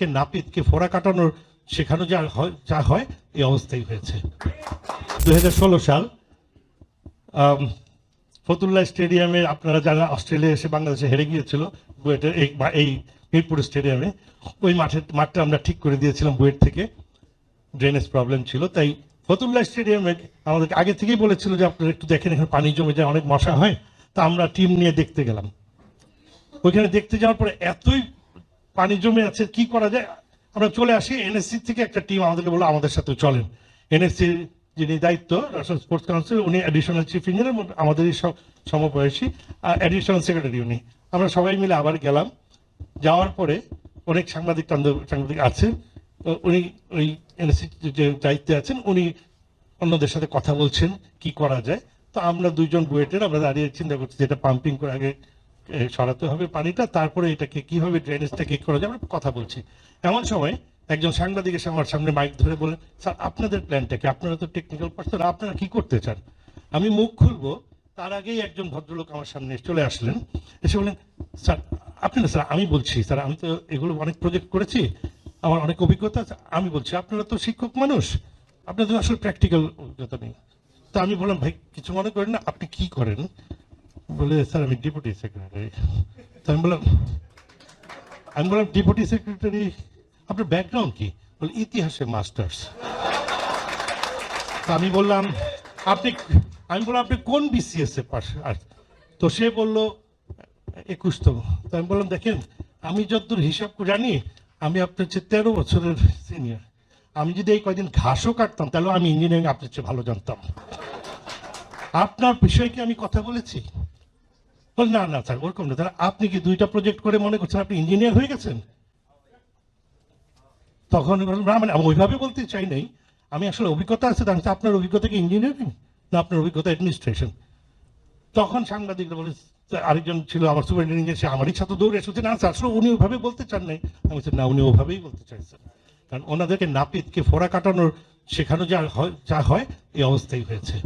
কে নাপিতকে ফোড়া কাটানোর শেখানো যা হয় যা হয় এই অবস্থাই হয়েছে। দু হাজার ষোলো সাল আম, ফতুল্লাহ স্টেডিয়ামে আপনারা যারা অস্ট্রেলিয়া এসে বাংলাদেশে হেরে গিয়েছিল বুয়েটের এই এই মিরপুর স্টেডিয়ামে ওই মাঠের মাঠটা আমরা ঠিক করে দিয়েছিলাম বুয়েট থেকে। ড্রেনেজ প্রবলেম ছিল তাই ফতুল্লাহ স্টেডিয়ামে আমাদেরকে আগে থেকেই বলেছিল যে আপনারা একটু দেখেন এখানে পানি জমে যায় অনেক মশা হয় তা আমরা টিম নিয়ে দেখতে গেলাম। ওইখানে দেখতে যাওয়ার পরে এতই পানি জমে আছে, কি করা যায়? আমরা চলে আসি এনএসসি থেকে একটা টিম আমাদেরকে বলল, আমাদের সাথে চলেন। এনএসসি যিনি দায়িত্ব ন্যাশনাল স্পোর্টস কাউন্সিল উনি অ্যাডিশনাল চিফ ইঞ্জিনিয়ার আমাদেরই সব সমবয়সী অ্যাডিশনাল সেক্রেটারি উনি। আমরা সবাই মিলে আবার গেলাম। যাওয়ার পরে অনেক সাংবাদিক সাংবাদিক আছে। তো উনি, ওই এনএসসি যে দায়িত্বে আছেন, উনি অন্যদের সাথে কথা বলছেন, কি করা যায়। তো আমরা দুইজন বুয়েটের, আমরা দাঁড়িয়ে চিন্তা করছি যেটা পাম্পিং করে আগে সরাতে হবে পানিটা, তারপরে এটাকে কীভাবে ড্রেনেজটা কি করা যাবে কথা বলছি। এমন সময় একজন সাংবাদিক এসে আমার সামনে মাইক ধরে বলেন স্যার, আপনাদের প্ল্যানটা কি? আপনারা তো টেকনিক্যাল পার্সন আপনারা কি করতে চান? আমি মুখ খুলবো, তার আগেই একজন ভদ্রলোক আমার সামনে চলে আসলেন, এসে বলেন স্যার আপনি না স্যার, আমি বলছি, স্যার, আমি তো এগুলো অনেক প্রজেক্ট করেছি, আমার অনেক অভিজ্ঞতা আমি বলছি, আপনারা তো শিক্ষক মানুষ, আপনাদের আসলে প্র্যাকটিক্যাল অভিজ্ঞতা নেই। তা আমি বললাম, ভাই, কিছু মনে করেন না, আপনি কি করেন? বলে স্যার আমি ডেপুটি সেক্রেটারি তা আমি বললাম আমি বললাম ডেপুটি সেক্রেটারি আপনার ব্যাকগ্রাউন্ড কি বলে ইতিহাসে মাস্টার্স আমি বললাম, আপনি আমি বললাম, আপনি কোন বিসিএস এ পাশ আর তো সে বলল, একুশতম। তো আমি বললাম, দেখেন, আমি যতদূর হিসাব জানি, আমি আপনার চেয়ে তেরো বছরের সিনিয়র আমি যদি এই কয়দিন ঘাসও কাটতাম, তাহলে আমি ইঞ্জিনিয়ারিং আপনার চেয়ে ভালো জানতাম। আপনার বিষয়ে কি আমি কথা বলেছি? বল না না স্যার ওরকম না। তাহলে আপনি কি দুইটা প্রজেক্ট করে মনে করছেন আপনি ইঞ্জিনিয়ার হয়ে গেছেন? তখন না মানে ওইভাবে বলতে চাই নাই। আমি আসলে অভিজ্ঞতা আছে তার আপনার অভিজ্ঞতা কি ইঞ্জিনিয়ারিং না আপনার অভিজ্ঞতা অ্যাডমিনিস্ট্রেশন তখন সাংবাদিকরা বলে "স্যার, আরেকজন ছিল আমার সুপারিনটেন্ডেন্ট সে আমারই সাথে দৌড়ে এসেছে। না আসলে উনি ওইভাবে বলতে চান নাই। আমি বলছি, না উনি ওভাবেই বলতে চাইছেন কারণ ওনাদেরকে নাপিতকে ফোড়া কাটানোর শেখানো যা হয় যা হয় এই অবস্থাই হয়েছে।